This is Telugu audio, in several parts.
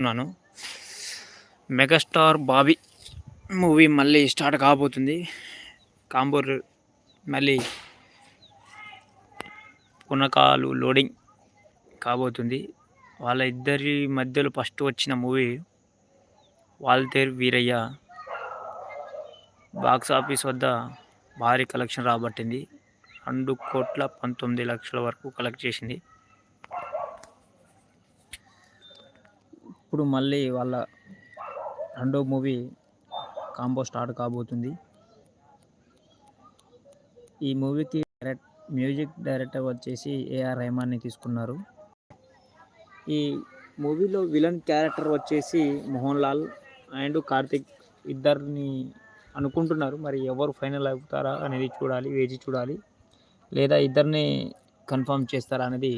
ఉన్నాను మెగాస్టార్ బాబీ మూవీ మళ్ళీ స్టార్ట్ కాబోతుంది. కాంబూర్ మళ్ళీ పునకాలు లోడింగ్ కాబోతుంది. వాళ్ళ ఇద్దరి మధ్యలో ఫస్ట్ వచ్చిన movie Waltair Veerayya box office వద్ద భారీ కలెక్షన్ రాబట్టింది. రెండు కోట్ల పంతొమ్మిది లక్షల వరకు కలెక్ట్ చేసింది. ఇప్పుడు మళ్ళీ వాళ్ళ రెండో మూవీ కాంబో స్టార్ట్ కాబోతుంది. ఈ మూవీకి డైరెక్ట్ మ్యూజిక్ డైరెక్టర్ వచ్చేసి ఏఆర్ రెహమాన్ని తీసుకున్నారు. ఈ మూవీలో విలన్ క్యారెక్టర్ వచ్చేసి మోహన్ లాల్ అండ్ కార్తిక్ ఇద్దరిని అనుకుంటున్నారు. మరి ఎవరు ఫైనల్ అవుతారా అనేది చూడాలి వేచి చూడాలి. లేదా ఇద్దరిని కన్ఫర్మ్ చేస్తారా అనేది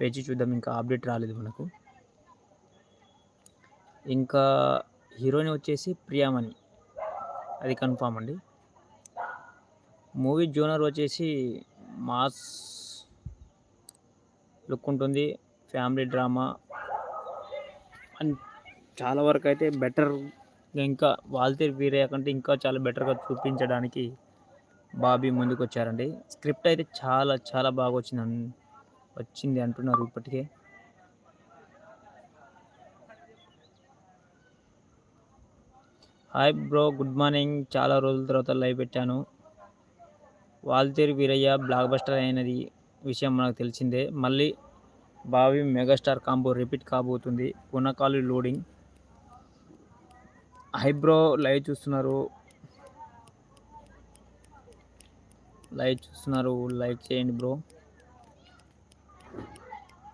వేచి చూద్దాం. ఇంకా అప్డేట్ రాలేదు మనకు. ఇంకా హీరోయిన్ వచ్చేసి ప్రియామణి. అది కన్ఫామ్ అండి. మూవీ జోనర్ వచ్చేసి మాస్ లుక్ ఉంటుంది ఫ్యామిలీ డ్రామా. అండ్ చాలా వరకు అయితే బెటర్ ఇంకా వాల్తేరు వీరయ్య కంటే ఇంకా చాలా బెటర్గా చూపించడానికి బాబీ ముందుకు వచ్చారండి స్క్రిప్ట్ అయితే చాలా చాలా బాగా వచ్చింది వచ్చింది అంటున్నారు ఇప్పటికే. Hi bro good morning. చాలా రోజుల తర్వాత లైవ్ పెట్టాను. వాల్తేరు వీరయ్య బ్లాక్ బస్టర్ అయినది విషయం మనకు తెలిసిందే. మళ్ళీ బావి మెగాస్టార్ కాంబో రిపీట్ కాబోతుంది. పునకాలు లోడింగ్. హై బ్రో లైవ్ చూస్తున్నారు. లైవ్ చూస్తున్నారు. లైక్ చేయండి బ్రో.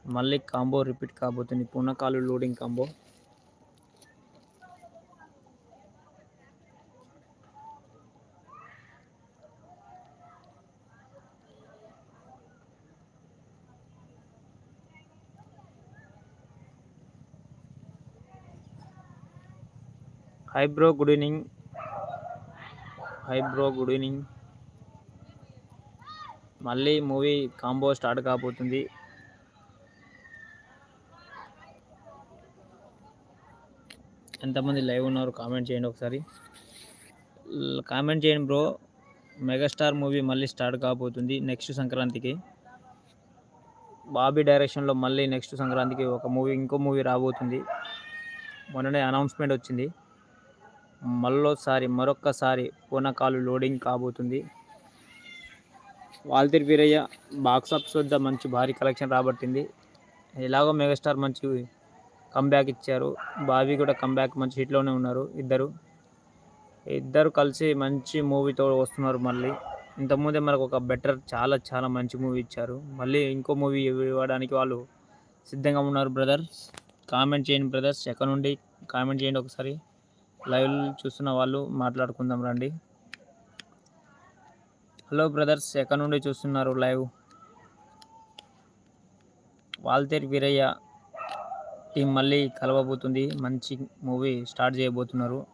మళ్ళీ కాంబో రిపీట్ కాబోతుంది. పునకాలు loading combo. Hi bro good evening hi bro good evening మళ్ళీ మూవీ కాంబో స్టార్ట్ కాబోతుంది. ఎంతమంది లైవ్ ఉన్నారు కామెంట్ చేయండి ఒకసారి. కామెంట్ చేయండి బ్రో మెగాస్టార్ మూవీ మళ్ళీ స్టార్ట్ కాబోతుంది నెక్స్ట్ సంక్రాంతికి. బాబీ డైరెక్షన్లో మళ్ళీ నెక్స్ట్ సంక్రాంతికి ఒక మూవీ ఇంకో మూవీ రాబోతుంది. మొన్ననే అనౌన్స్మెంట్ వచ్చింది. మళ్ళోసారి మరొక్కసారి పూనకాలు లోడింగ్ కాబోతుంది. వాల్తీర్ వీరయ్య బాక్స్ ఆఫీస్ వద్ద మంచి భారీ కలెక్షన్ రాబట్టింది. ఎలాగో మెగాస్టార్ మంచి కంబ్యాక్ ఇచ్చారు. బాబీ కూడా కంబ్యాక్ మంచి హిట్లోనే ఉన్నారు ఇద్దరు. ఇద్దరు కలిసి మంచి మూవీతో వస్తున్నారు మళ్ళీ. ఇంతకుముందే మనకు ఒక బెటర్ చాలా చాలా మంచి మూవీ ఇచ్చారు. మళ్ళీ ఇంకో మూవీ ఇవ్వడానికి వాళ్ళు సిద్ధంగా ఉన్నారు బ్రదర్స్ కామెంట్ చేయండి బ్రదర్స్ ఎక్కడ నుండి? కామెంట్ చేయండి ఒకసారి. లైవ్ చూస్తున్న వాళ్ళు మాట్లాడుకుందాం రండి. హలో బ్రదర్స్ ఎక్కడి నుండి చూస్తున్నారు లైవ్? వాల్తేర్ వీరయ్య టీం మళ్ళీ కలవబోతుంది. మంచి మూవీ స్టార్ట్ చేయబోతున్నారు.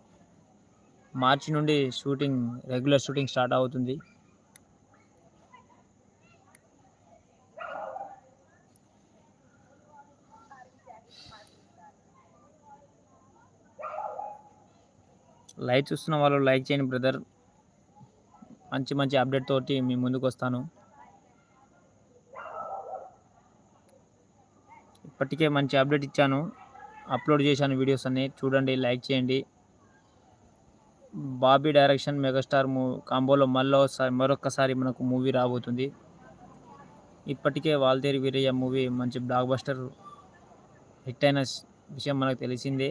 మార్చి నుండి షూటింగ్ రెగ్యులర్ షూటింగ్ స్టార్ట్ అవుతుంది. లైక్ చూస్తున్న వాళ్ళు లైక్ చేయండి బ్రదర్. మంచి మంచి అప్డేట్ తోటి మీ ముందుకు వస్తాను. ఇప్పటికే మంచి అప్డేట్ ఇచ్చాను. అప్లోడ్ చేశాను వీడియోస్ అన్ని. చూడండి లైక్ చేయండి. బాబీ డైరెక్షన్ మెగాస్టార్ మూ కాంబోలో మళ్ళీ మరొకసారి మనకు మూవీ రాబోతుంది. ఇప్పటికే వాల్తేరి వీరయ్య మూవీ మంచి బ్లాక్ బస్టర్ హిట్ అయిన విషయం మనకు తెలిసిందే.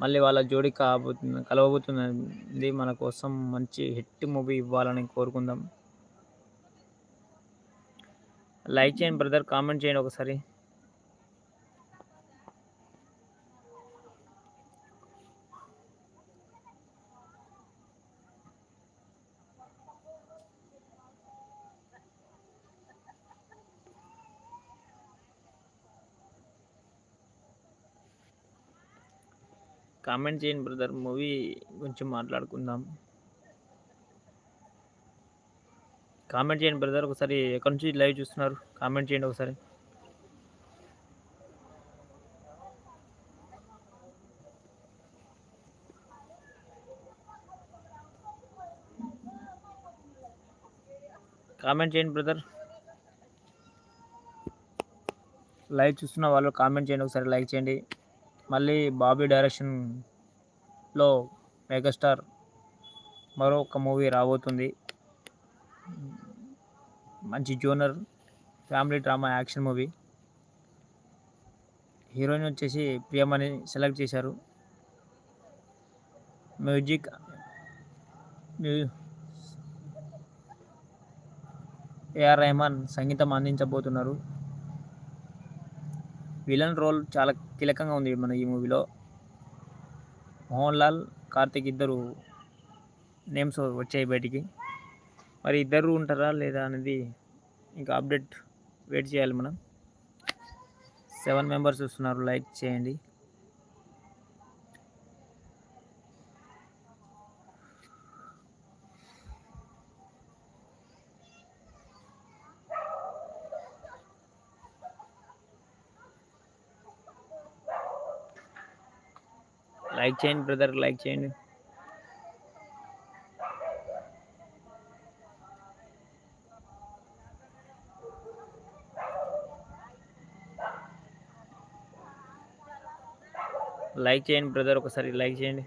మళ్ళీ వాళ్ళ జోడి కాబోతుంది కలవబోతుంది మన కోసం మంచి హిట్ మూవీ ఇవ్వాలని కోరుకుందాం. లైక్ చేయండి బ్రదర్ కామెంట్ చేయండి ఒకసారి. కామెంట్ చేయండి బ్రదర్. మూవీ గురించి మాట్లాడుకుందాం. కామెంట్ చేయండి బ్రదర్. ఒకసారి ఎక్కడి నుంచి లైవ్ చూస్తున్నారు? కామెంట్ చేయండి ఒకసారి. కామెంట్ చేయండి బ్రదర్. లైవ్ చూస్తున్న వాళ్ళు కామెంట్ చేయండి ఒకసారి లైక్ చేయండి. మళ్ళీ బాబీ డైరెక్షన్లో మెగాస్టార్ మరో ఒక మూవీ రాబోతుంది. మంచి genre family drama action movie. Heroine వచ్చేసి ప్రియమని సెలెక్ట్ చేశారు. మ్యూజిక్ మ్యూ- ఏఆర్ రెహమాన్ సంగీతం అందించబోతున్నారు. విలన్ రోల్ చాలా కీలకంగా ఉంది మన ఈ మూవీలో. మోహన్ లాల్ కార్తిక్ ఇద్దరు నేమ్స్ వచ్చాయి బయటికి. మరి ఇద్దరు ఉంటారా లేదా అనేది ఇంకా అప్డేట్ వెయిట్ చేయాలి మనం. సెవెన్ మెంబర్స్ వస్తున్నారు లైక్ చేయండి. లైక్ చేయండి బ్రదర్ లైక్ చేయండి. లైక్ చేయండి బ్రదర్ ఒకసారి లైక్ చేయండి.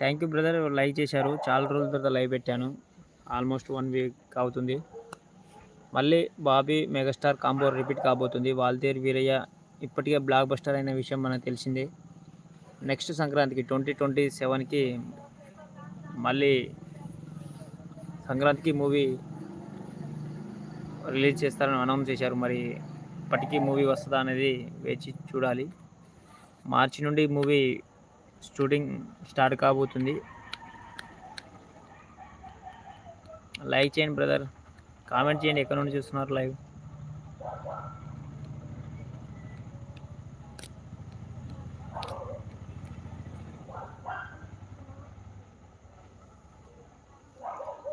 థ్యాంక్ యూ బ్రదర్ లైక్ చేశారు. చాలా రోజుల తర్వాత లైవ్ పెట్టాను. ఆల్మోస్ట్ వన్ వీక్ అవుతుంది. మళ్ళీ బాబీ మెగాస్టార్ కాంబో రిపీట్ కాబోతుంది. వాల్తేర్ వీరయ్య ఇప్పటికే బ్లాక్ బస్టర్ అయిన విషయం మనకు తెలిసిందే. నెక్స్ట్ సంక్రాంతికి ట్వంటీ ట్వంటీ సెవెన్కి మళ్ళీ సంక్రాంతికి మూవీ రిలీజ్ చేస్తారని అనౌన్స్ చేశారు. మరి ఇప్పటికీ మూవీ వస్తుందా అనేది వేచి చూడాలి. మార్చి నుండి మూవీ షూటింగ్ స్టార్ట్ కాబోతుంది. లైక్ చేయండి బ్రదర్. కామెంట్ చేయండి ఎక్కడ నుండి చూస్తున్నారు లైవ్.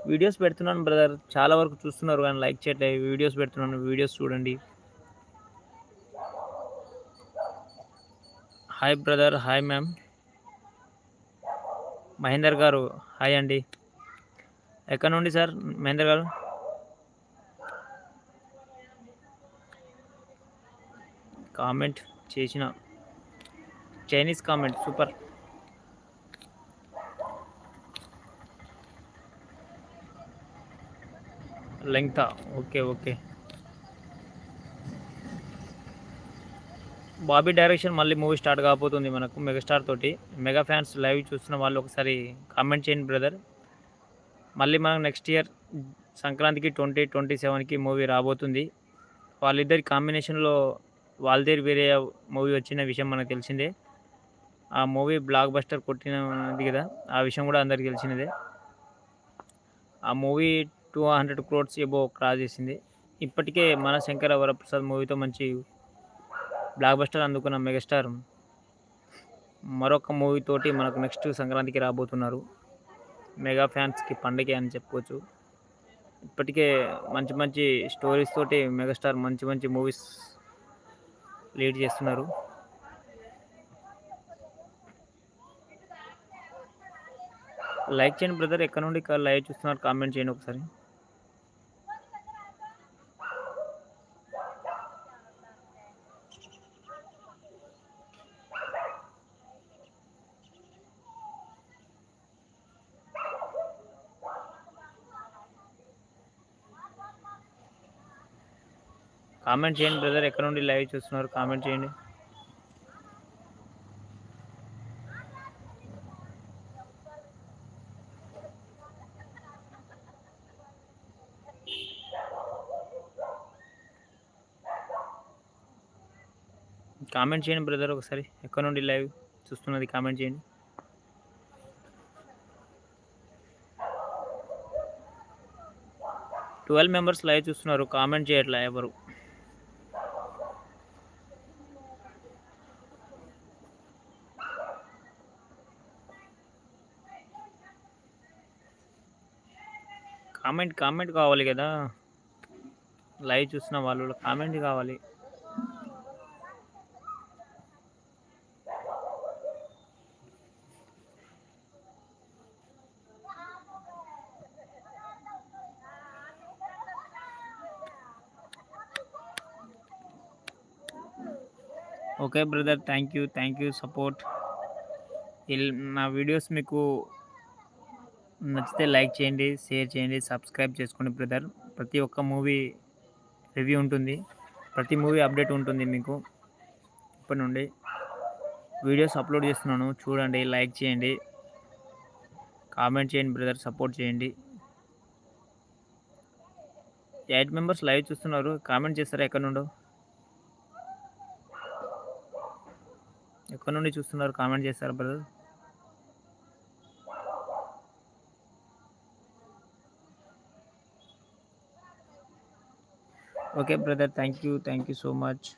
వీడియోస్ పెడుతున్నాను బ్రదర్. చాలా వరకు చూస్తున్నారు కానీ లైక్ చేయట్లేదు వీడియోస్ పెడుతున్నాను. వీడియోస్ చూడండి. Hi brother hi ma'am Mahender garu. Hi అండి. ఎక్కడ నుండి సార్ మహేందర్ గారు? కామెంట్ చేసిన. Chinese comment super. లెంగ్తా okay okay. Bobby direction మళ్ళీ మూవీ స్టార్ట్ కాబోతుంది మనకు మెగాస్టార్ తోటి. మెగా ఫ్యాన్స్ లైవ్ చూస్తున్న వాళ్ళు ఒకసారి కామెంట్ చేయండి బ్రదర్. మళ్ళీ మనకు నెక్స్ట్ ఇయర్ సంక్రాంతికి ట్వంటీ ట్వంటీ సెవెన్కి మూవీ రాబోతుంది. వాళ్ళిద్దరి కాంబినేషన్లో వాళ్ళదేరి వేరే మూవీ వచ్చిన విషయం మనకు తెలిసిందే. ఆ మూవీ బ్లాక్ బస్టర్ కొట్టినది కదా ఆ విషయం కూడా అందరికీ తెలిసినదే. ఆ movie two hundred crores above cross చేసింది. ఇప్పటికే మన శంకర వరప్రసాద్ మూవీతో మంచి బ్లాక్ బస్టర్ అందుకున్న మెగాస్టార్ మరొక మూవీ తోటి మనకు నెక్స్ట్ సంక్రాంతికి రాబోతున్నారు. మెగా ఫ్యాన్స్కి పండగే అని చెప్పుకోవచ్చు. ఇప్పటికే మంచి మంచి స్టోరీస్ తోటి మెగాస్టార్ మంచి మంచి మూవీస్ లీడ్ చేస్తున్నారు. లైక్ చేయండి బ్రదర్ ఎక్కడ నుండి లైవ్ చూస్తున్నారు? కామెంట్ చేయండి ఒకసారి. కామెంట్ చేయండి బ్రదర్ ఎక్కడ నుండి లైవ్ చూస్తున్నారు? కామెంట్ చేయండి. కామెంట్ చేయండి బ్రదర్ ఒకసారి. ఎక్కడ నుండి లైవ్ చూస్తున్నది? కామెంట్ చేయండి. ట్వెల్వ్ మెంబర్స్ లైవ్ చూస్తున్నారు. కామెంట్ చేయట్లే ఎవరు? కామెంట్ కామెంట్ కావాలి కదా. లైవ్ చూసిన వాళ్ళు కామెంట్ కావాలి. Okay brother thank you thank you support నా వీడియోస్ మీకు నచ్చితే లైక్ చేయండి షేర్ చేయండి సబ్స్క్రైబ్ చేసుకోండి బ్రదర్. ప్రతి ఒక్క మూవీ రివ్యూ ఉంటుంది. ప్రతి మూవీ అప్డేట్ ఉంటుంది మీకు. ఇప్పటి నుండి వీడియోస్ అప్లోడ్ చేస్తున్నాను. చూడండి లైక్ చేయండి. కామెంట్ చేయండి బ్రదర్ సపోర్ట్ చేయండి. ఎయిట్ మెంబర్స్ లైవ్ చూస్తున్నారు. కామెంట్ చేస్తారా ఎక్కడ నుండో? ఎక్కడ నుండి చూస్తున్నారు? కామెంట్ చేస్తారా brother? okay brother. Thank you. Thank you so much.